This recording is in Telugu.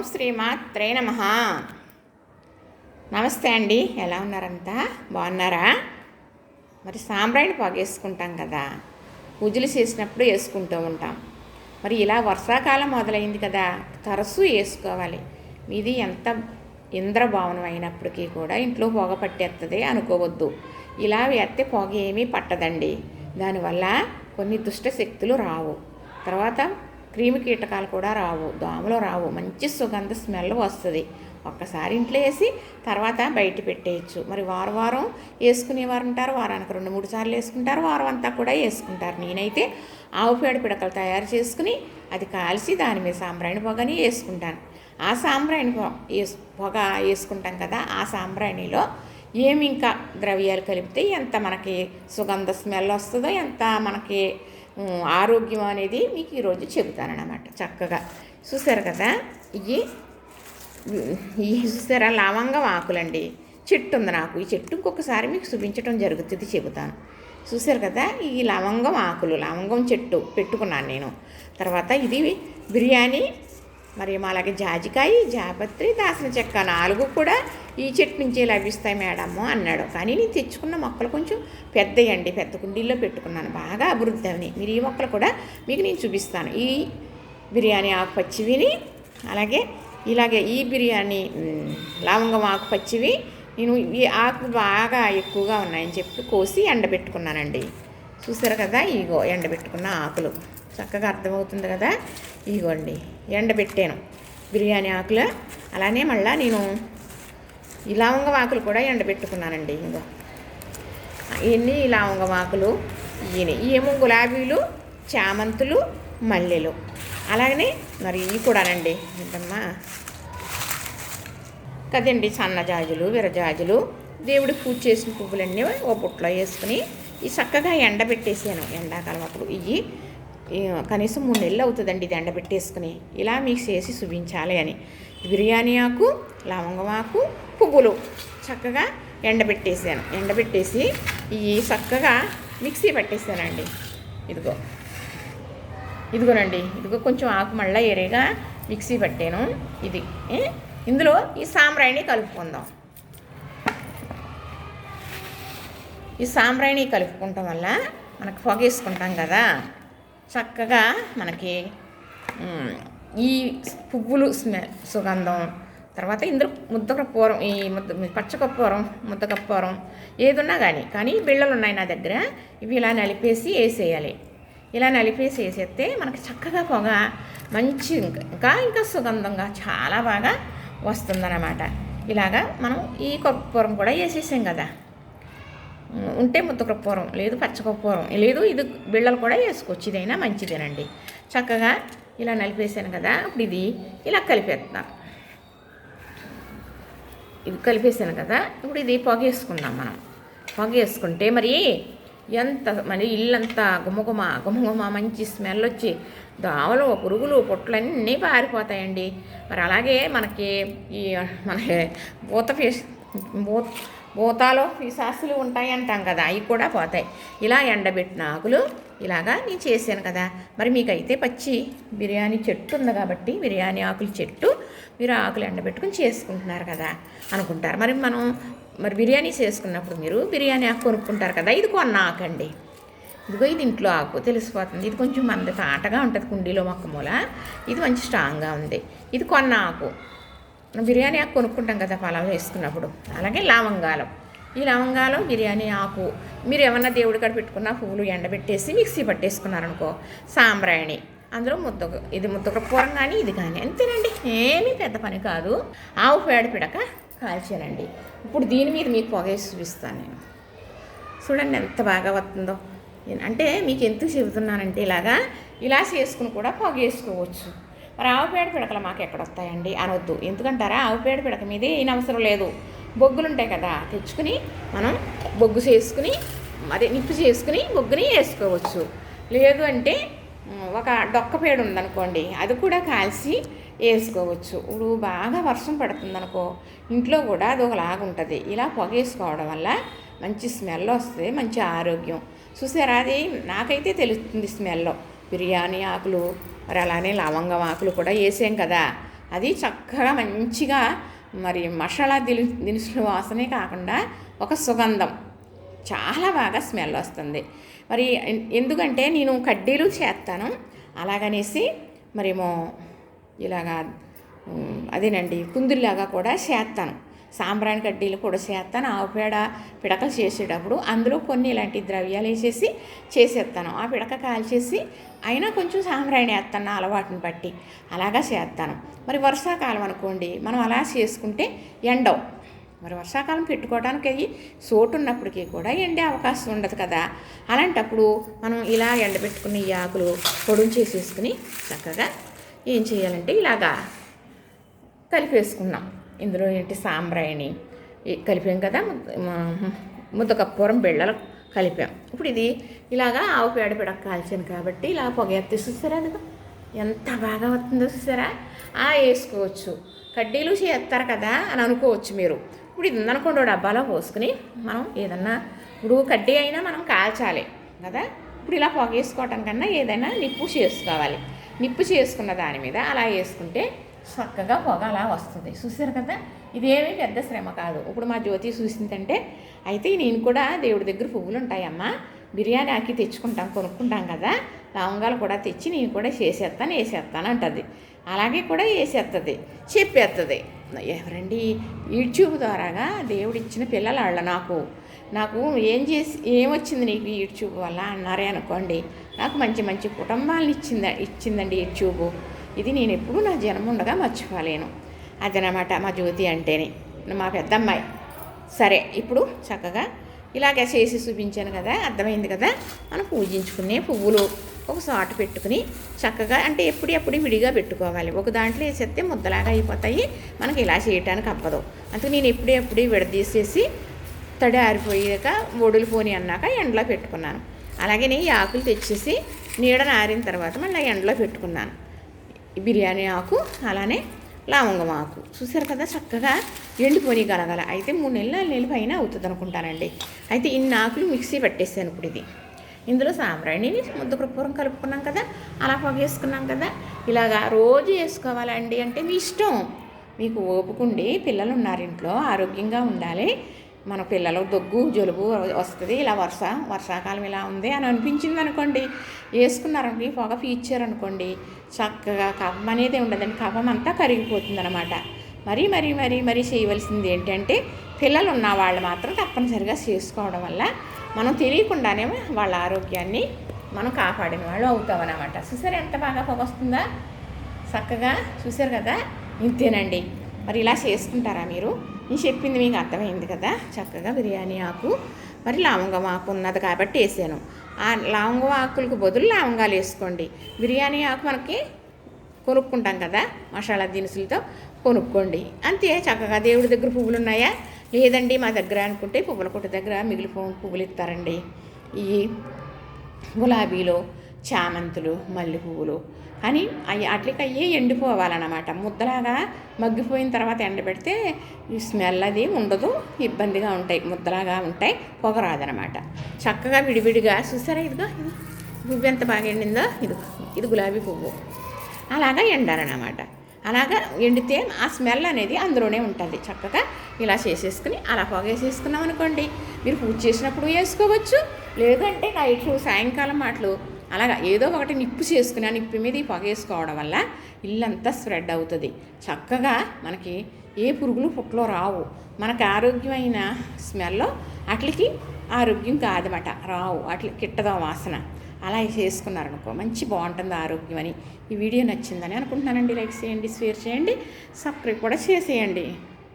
ఓం శ్రీమాత్రే నమ. నమస్తే అండి. ఎలా ఉన్నారంతా? బాగున్నారా? మరి సాంబ్రాయిని పొగేసుకుంటాం కదా. పూజలు చేసినప్పుడు వేసుకుంటూ ఉంటాం. మరి ఇలా వర్షాకాలం మొదలైంది కదా. తరచూ వేసుకోవాలి. మీది ఎంత ఇంద్రభావనం అయినప్పటికీ కూడా ఇంట్లో పొగ పట్టేస్తుంది అనుకోవద్దు. ఇలా వేస్తే పొగ ఏమీ పట్టదండి. దానివల్ల కొన్ని దుష్ట శక్తులు రావు. తర్వాత క్రిమి కీటకాలు కూడా రావు దోమలు రావు మంచి సుగంధ స్మెల్ వస్తుంది. ఒక్కసారి ఇంట్లో వేసి తర్వాత బయట పెట్టేయచ్చు. మరి వారం వారం వేసుకునేవారు ఉంటారు వారానికి రెండు మూడు సార్లు వేసుకుంటారు వారం అంతా కూడా వేసుకుంటారు. నేనైతే ఆవు పేడ పిడకలు తయారు చేసుకుని అది కాల్చి దాని మీద సాంబ్రాణి పొగని వేసుకుంటాను. ఆ సాంబ్రాణి పొ వేసు పొగ వేసుకుంటాం కదా ఆ సాంబ్రాణిలో ఏమి ఇంకా ద్రవ్యాలు కలిపితే ఎంత మనకి సుగంధ స్మెల్ వస్తుందో ఎంత మనకి ఆరోగ్యం అనేది మీకు ఈరోజు చెబుతానమాట చక్కగా. చూసారు కదా? ఇవి ఈ చూసారా? లవంగం ఆకులండి. చెట్టు ఉంది నాకు. ఈ చెట్టు ఇంకొకసారి మీకు చూపించడం జరుగుతుంది చెబుతాను. చూసారు కదా? ఈ లవంగం ఆకులు లవంగం చెట్టు పెట్టుకున్నాను నేను. తర్వాత ఇది బిర్యానీ మరి అలాగే జాజికాయ జాపత్రి దాసిన చెక్క నాలుగు కూడా ఈ చెట్టు నుంచే లభిస్తాయి మేడము అన్నాడు. కానీ నేను తెచ్చుకున్న మొక్కలు కొంచెం పెద్దయండి. పెద్ద కుండీల్లో పెట్టుకున్నాను. బాగా అభివృద్ధి అని మీరు ఈ మొక్కలు కూడా మీకు నేను చూపిస్తాను. ఈ బిర్యానీ ఆకు పచ్చివిని అలాగే ఇలాగే ఈ బిర్యానీ లవంగం ఆకు పచ్చివి నేను ఈ ఆకు బాగా ఎక్కువగా ఉన్నాయని చెప్పి కోసి ఎండబెట్టుకున్నానండి చూసారు కదా? ఇగో ఎండబెట్టుకున్న ఆకులు. చక్కగా అర్థమవుతుంది కదా? ఇగోండి. ఎండబెట్టాను బిర్యానీ ఆకులు. అలానే మళ్ళీ నేను ఈ లవంగం ఆకులు కూడా ఎండబెట్టుకున్నానండి ఇగో. ఇవన్నీ లవంగం ఆకులు ఇవి ఏమో గులాబీలు చామంతులు మల్లెలు. అలాగనే మరి ఇవి కూడానండి. ఏంటమ్మా? కదండి సన్నజాజులు విరజాజులు దేవుడికి పూజ చేసిన పువ్వులన్నీ ఓ బుట్టలో వేసుకుని ఈ చక్కగా ఎండబెట్టేసాను. ఎండాకాలం అప్పుడు ఇవి కనీసం మూడు నెలలు అవుతుందండి ఇది ఎండబెట్టేసుకుని. ఇలా మీకు చేసి చూపించాలి అని. బిర్యానీ ఆకు లవంగం ఆకు పువ్వులు. చక్కగా ఎండబెట్టేసాను. ఎండబెట్టేసి ఇవి చక్కగా మిక్సీ పట్టేసానండి. ఇదిగో. ఇదిగోనండి. ఇదిగో కొంచెం ఆకు మళ్ళీ ఎరేగా మిక్సీ పట్టాను. ఇది. ఇందులో ఈ సాంబ్రాయిని కలుపుకుందాం. ఈ సాంబ్రాయిని కలుపుకుంటాం వల్ల మనకు పొగేసుకుంటాం కదా. చక్కగా మనకి ఈ పువ్వులు స్మె సుగంధం తర్వాత ఇందులో ముద్దకప్పూరం ఈ ముద్ద పచ్చకప్పూరం ముద్దకప్పూరం ఏదున్నా కానీ కానీ బిళ్ళలు ఉన్నాయి నా దగ్గర ఇవి ఇలా నలిపేసి వేసేయాలి. ఇలా నలిపేసి వేసేస్తే మనకి చక్కగా పొగ మంచి ఇంకా ఇంకా ఇంకా సుగంధంగా చాలా బాగా వస్తుందన్నమాట. ఇలాగా మనం ఈ కప్పూరం కూడా వేసేసాం కదా. ఉంటే ముద్దకప్పూరం లేదు పచ్చకప్పూరం లేదు ఇది బిళ్ళలు కూడా వేసుకోవచ్చు ఇదైనా మంచిదేనండి. చక్కగా ఇలా నలిపేసాను కదా ఇప్పుడు ఇది ఇలా కలిపేస్తాను ఇది కలిపేసాను కదా ఇప్పుడు ఇది పొగేసుకుందాం మనం. పొగేసుకుంటే మరి ఎంత మరి ఇల్లంతా గుమగుమ గుమగుమ మంచి స్మెల్ వచ్చి దావలు పురుగులు పొట్లన్నీ పారిపోతాయండి. మరి అలాగే మనకి ఈ మనకి భూత ఫేస్ భూత భూతాలు సాసులు ఉంటాయి అంటాం కదా అవి కూడా పోతాయి. ఇలా ఎండబెట్టిన ఆకులు ఇలాగా నేను చేశాను కదా. మరి మీకైతే పచ్చి బిర్యానీ చెట్టు ఉంది కాబట్టి బిర్యానీ ఆకుల చెట్టు మీరు ఆకులు ఎండబెట్టుకుని చేసుకుంటున్నారు కదా అనుకుంటారు. మరి మనం మరి బిర్యానీ చేసుకున్నప్పుడు మీరు బిర్యానీ ఆకు కొనుక్కుంటారు కదా ఇది కొన్న ఆకండి. ఇదిగో ఇది ఇంట్లో ఆకు తెలిసిపోతుంది. ఇది కొంచెం మంది తాటగా ఉంటుంది కుండీలో మొక్క మూల ఇది మంచి స్ట్రాంగ్గా ఉంది. ఇది కొన్న ఆకు. బిర్యానీ ఆకు కొనుక్కుంటాం కదా పలావ్ వేసుకున్నప్పుడు అలాగే లవంగాలం. ఈ లవంగాలు బిర్యానీ ఆకు. మీరు ఏమన్నా దేవుడి కాడ పెట్టుకున్న పువ్వులు ఎండబెట్టేసి మిక్సీ పట్టేసుకున్నారనుకో సాంబ్రాయణి. అందులో ముద్ద ఇది ముద్దక పూరం కానీ ఇది కానీ అంతేనండి. ఏమీ పెద్ద పని కాదు. ఆవు పేడ పిడక కాల్చానండి ఇప్పుడు దీని మీద మీకు పొగేసి చూపిస్తాను నేను. చూడండి ఎంత బాగా వస్తుందో. అంటే మీకు ఎందుకు చెబుతున్నానంటే ఇలాగా ఇలా చేసుకుని కూడా పొగేసుకోవచ్చు మరి ఆవుపేడ పిడకలు మాకు ఎక్కడ వస్తాయండి? అనొద్దు. ఎందుకంటారా? ఆవుపేడ పిడక మీద ఏం అవసరం లేదు. బొగ్గులు ఉంటాయి కదా తెచ్చుకుని మనం బొగ్గు చేసుకుని అదే నిప్పు చేసుకుని బొగ్గుని వేసుకోవచ్చు. లేదు అంటే ఉమ్, ఒక డొక్కపేడు ఉందనుకోండి అది కూడా కాల్చి వేసుకోవచ్చు. ఇప్పుడు బాగా వర్షం పడుతుందనుకో ఇంట్లో కూడా అది ఒకలాగా ఉంటుంది. ఇలా పొగేసుకోవడం వల్ల మంచి స్మెల్ వస్తుంది మంచి ఆరోగ్యం. చూసారా అది? నాకైతే తెలుస్తుంది స్మెల్. బిర్యానీ ఆకులు మరి అలానే లవంగం ఆకులు కూడా వేసాం కదా. అది చక్కగా మంచిగా మరి మసాలా దిలు దినుసులు వాసనే కాకుండా ఒక సుగంధం. చాలా బాగా స్మెల్ వస్తుంది. మరి ఎందుకంటే నేను కడ్డీలు చేస్తాను అలాగనేసి మరేమో ఇలాగా అదేనండి కుందుల్లాగా కూడా చేస్తాను సాంబ్రాణి కడ్డీలు కూడా చేస్తాను ఆవు పేడ పిడకలు చేసేటప్పుడు అందులో కొన్ని ఇలాంటి ద్రవ్యాలు వేసేసి చేసేస్తాను. ఆ పిడక కాల్చేసి అయినా కొంచెం సాంబ్రాణి వేస్తాను నా అలవాటుని బట్టి. అలాగా చేస్తాను. మరి వర్షాకాలం అనుకోండి మనం అలా చేసుకుంటే ఎండవు. మరి వర్షాకాలం పెట్టుకోవడానికి అవి చోటు ఉన్నప్పటికీ కూడా ఎండే అవకాశం ఉండదు కదా. అలాంటప్పుడు మనం ఇలా ఎండబెట్టుకున్న ఈ ఆకులు పొడుం చేసేసుకుని చక్కగా ఏం చేయాలంటే ఇలాగా కలిపేసుకున్నాం ఇందులో ఏంటి సాంబ్రాయిని కలిపాం కదా ముద్ద- ముద్దకప్పూరం బిళ్ళలు కలిపాం. ఇప్పుడు ఇది ఇలాగా ఆవు పేడ పిడక కాల్చాను కాబట్టి ఇలా పొగ ఎత్తి చూసారా అదిగో ఎంత బాగా వస్తుందో చూసారా ఆ వేసుకోవచ్చు. కడ్డీలు చేస్తారు కదా అని అనుకోవచ్చు మీరు. ఇప్పుడు ఇది ఉందనుకోండి డబ్బాలో పోసుకుని మనం ఏదన్నా ఇప్పుడు కడ్డీ అయినా మనం కాల్చాలి కదా. ఇప్పుడు ఇలా పొగ వేసుకోవటం కన్నా ఏదైనా నిప్పు చేసుకోవాలి. నిప్పు చేసుకున్న దాని మీద అలా వేసుకుంటే చక్కగా పొగ అలా వస్తుంది. చూసారు కదా? ఇదేమీ పెద్ద శ్రమ కాదు. ఇప్పుడు మా జ్యోతి చూసిందంటే అయితే నేను కూడా దేవుడి దగ్గర పువ్వులు ఉంటాయమ్మా బిర్యానీ ఆకి తెచ్చుకుంటాం కొనుక్కుంటాం కదా. లవంగాలు కూడా తెచ్చి నేను కూడా చేసేస్తాను వేసేస్తాను అంటది. అలాగే కూడా వేసేస్తుంది చెప్పేస్తుంది ఎవరండి? యూట్యూబ్ ద్వారాగా దేవుడిచ్చిన పిల్లలు వాళ్ళ నాకు. నాకు ఏం చేసి ఏమొచ్చింది నీకు యూట్యూబ్ వల్ల? అన్నారే అనుకోండి. నాకు మంచి మంచి కుటుంబాలను ఇచ్చింద ఇచ్చిందండి యూట్యూబ్. ఇది నేను ఎప్పుడూ నా జన్మ ఉండగా మర్చిపోలేను. అదనమాట మా జ్యోతి అంటేనే. మా పెద్దమ్మాయి. సరే ఇప్పుడు చక్కగా ఇలాగే చేసి చూపించాను కదా అర్థమైంది కదా? మనం పూజించుకునే పువ్వులు ఒక సాటు పెట్టుకుని చక్కగా అంటే ఎప్పుడు ఎప్పుడు విడిగా పెట్టుకోవాలి. ఒక దాంట్లో వేసేస్తే ముద్దలాగా అయిపోతాయి. మనకి ఇలా చేయటానికి అవ్వదు. అందుకే నేను ఎప్పుడు ఎప్పుడు విడదీసేసి తడి ఆరిపోయాక ఒడులు పోని అన్నాక ఎండలో పెట్టుకున్నాను. అలాగే నేను ఈ ఆకులు తెచ్చేసి నీడ ఆరిన తర్వాత మళ్ళీ ఎండలో పెట్టుకున్నాను. బిర్యానీ ఆకు అలానే లవంగం ఆకు. చూసారు కదా చక్కగా ఎండిపోయి గలగల. అయితే మూడు నెలలు నెలల పైన అవుతుంది అనుకుంటానండి. అయితే ఇన్ని ఆకులు మిక్సీ పెట్టేసాను ఇప్పుడు ఇది. ఇందులో సాంబ్రాణిని ముద్దకృపూరం కలుపుకున్నాం కదా అలా పొగేసుకున్నాం కదా. ఇలాగా రోజు వేసుకోవాలండి అంటే మీ ఇష్టం. మీకు ఓపుకుండి పిల్లలు ఉన్నారు ఇంట్లో ఆరోగ్యంగా ఉండాలి. మన పిల్లలు దగ్గు జలుబు వస్తుంది. ఇలా వర్ష వర్షాకాలం ఇలా ఉంది అని అనిపించింది అనుకోండి వేసుకున్నారండి పొగ పీచారనుకోండి చక్కగా కఫం అనేది ఉండదండి. కఫం అంతా కరిగిపోతుంది అనమాట మరీ మరీ మరీ మరీ చేయవలసింది ఏంటంటే పిల్లలు ఉన్న వాళ్ళు మాత్రం తప్పనిసరిగా చేసుకోవడం వల్ల మనం తెలియకుండానే వాళ్ళ ఆరోగ్యాన్ని మనం కాపాడిన వాళ్ళు అవుతామన్నమాట. చూసారు ఎంత బాగా పొగ వస్తుందా? చక్కగా చూశారు కదా? ఇంతేనండి మరి ఇలా చేసుకుంటారా మీరు? నేను చెప్పింది మీకు అర్థమైంది కదా? చక్కగా బిర్యానీ ఆకు మరి లవంగం ఆకు ఉన్నది కాబట్టి వేసాను. ఆ లవంగం ఆకులకు బదులు లవంగాలు వేసుకోండి. బిర్యానీ ఆకు మనకి కొనుక్కుంటాం కదా? మసాలా దినుసులతో కొనుక్కోండి. అంతే చక్కగా దేవుడి దగ్గర పువ్వులు ఉన్నాయా? లేదండి మా దగ్గర అనుకుంటే పువ్వుల కొట్టు దగ్గర మిగిలిపో పువ్వులు ఇస్తారండి. ఈ గులాబీలో చామంతులు మల్లె పువ్వులు అని అవి వాటికి అయ్యే ఎండిపోవాలన్నమాట. ముద్దలాగా మగ్గిపోయిన తర్వాత ఎండబెడితే ఈ స్మెల్ అది ఉండదు ఇబ్బందిగా ఉంటాయి. ముద్దలాగా ఉంటాయి పొగ రాదనమాట చక్కగా విడివిడిగా చూసారా ఇదిగో ఇది పువ్వు ఎంత బాగా ఎండిందో ఇది ఇది గులాబీ పువ్వు. అలాగా ఎండాలన్నమాట. అలాగా ఎండితే ఆ స్మెల్ అనేది అందులోనే ఉంటుంది. చక్కగా ఇలా చేసేసుకుని అలా పొగేసేసుకున్నాం అనుకోండి మీరు పూజ చేసినప్పుడు వేసుకోవచ్చు లేదంటే నైట్లు సాయంకాలం మాటలు అలాగా ఏదో ఒకటి నిప్పు చేసుకుని ఆ నిప్పు మీద ఈ పొగ వేసుకోవడం వల్ల ఇల్లంతా స్ప్రెడ్ అవుతుంది. చక్కగా మనకి ఏ పురుగులు పుట్టలో రావు. మనకు ఆరోగ్యమైన స్మెల్లో అట్లకి ఆరోగ్యం కాదన్నమాట రావు. అట్లా కిట్టదా వాసన. అలా చేసుకున్నారనుకో మంచి బాగుంటుంది ఆరోగ్యం అని ఈ వీడియో నచ్చిందని అనుకుంటున్నానండి. లైక్ చేయండి షేర్ చేయండి సబ్స్క్రైబ్ కూడా చేసేయండి.